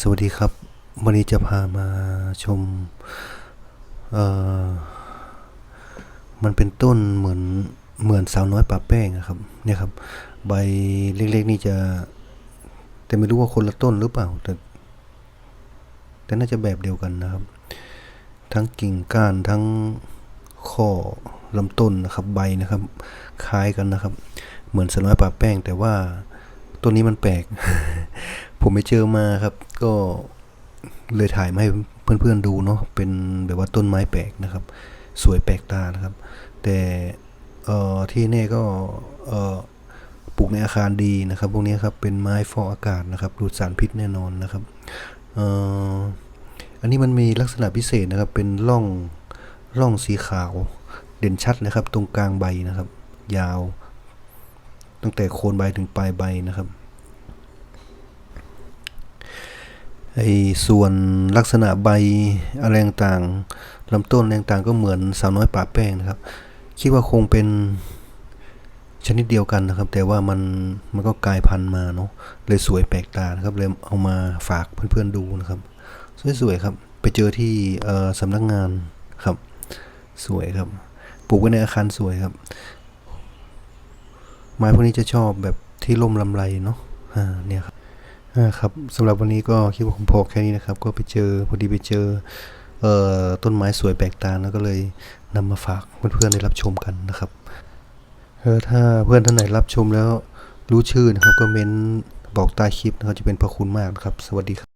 สวัสดีครับ วันนี้จะพามาชม เอ่อ มันเป็นต้นเหมือนเหมือนสาวน้อยป่าแป้งอะครับ เนี่ยครับ ใบเล็กๆนี่จะ แต่ไม่รู้ว่าคนละต้นหรือเปล่า แต่ แต่น่าจะแบบเดียวกันนะครับ ทั้งกิ่งก้านทั้งข้อลำต้นนะครับ ใบนะครับ คล้ายกันนะครับ เหมือนสาวน้อยป่าแป้ง แต่ว่าต้นนี้มันแปลก ผมไปเจอมาครับ ก็เลยถ่ายมาให้เพื่อนๆดูเนาะเป็นแบบว่าต้นไม้แปลกนะครับ สวยแปลกตานะครับ แต่เอ่อที่แน่ก็เอ่อปลูกในอาคารดีนะครับ พวกนี้ครับเป็นไม้ฟอกอากาศนะครับดูดสารพิษแน่นอนนะครับเอ่ออันนี้มันมีลักษณะพิเศษนะครับเป็นร่องร่องสีขาวเด่นชัดนะครับ ตรงกลางใบนะครับ ยาว ตั้งแต่โคนใบถึงปลายใบนะครับ ไอ้ส่วนลักษณะใบอะไรต่างลำต้นอะไรต่างก็เหมือนสาวน้อยป่าแป้งนะครับ คิดว่าคงเป็นชนิดเดียวกันนะครับ แต่ว่ามันมันก็กลายพันธุ์มาเนาะเลยสวยแปลกตานะครับเลยเอามาฝากเพื่อนๆดูนะครับ สวยๆครับ ไปเจอที่สำนักงานครับ สวยครับ ปลูกไว้ในอาคารสวยครับ ไม้พวกนี้จะชอบแบบที่ร่มลำไรเนาะอ่าเนี่ยครับ ครับสำหรับวันนี้ก็คิดว่าผมพอแค่นี้นะครับ ก็ไปเจอพอดีไปเจอเอ่อต้นไม้สวยแปลกตาแล้วก็เลยนำมาฝากเพื่อนๆได้รับชมกันนะครับเออถ้าเพื่อนท่านไหนรับชมแล้วรู้ชื่อนะครับก็เม้นบอกใต้คลิปนะครับจะเป็นพระคุณมากนะครับ สวัสดีครับ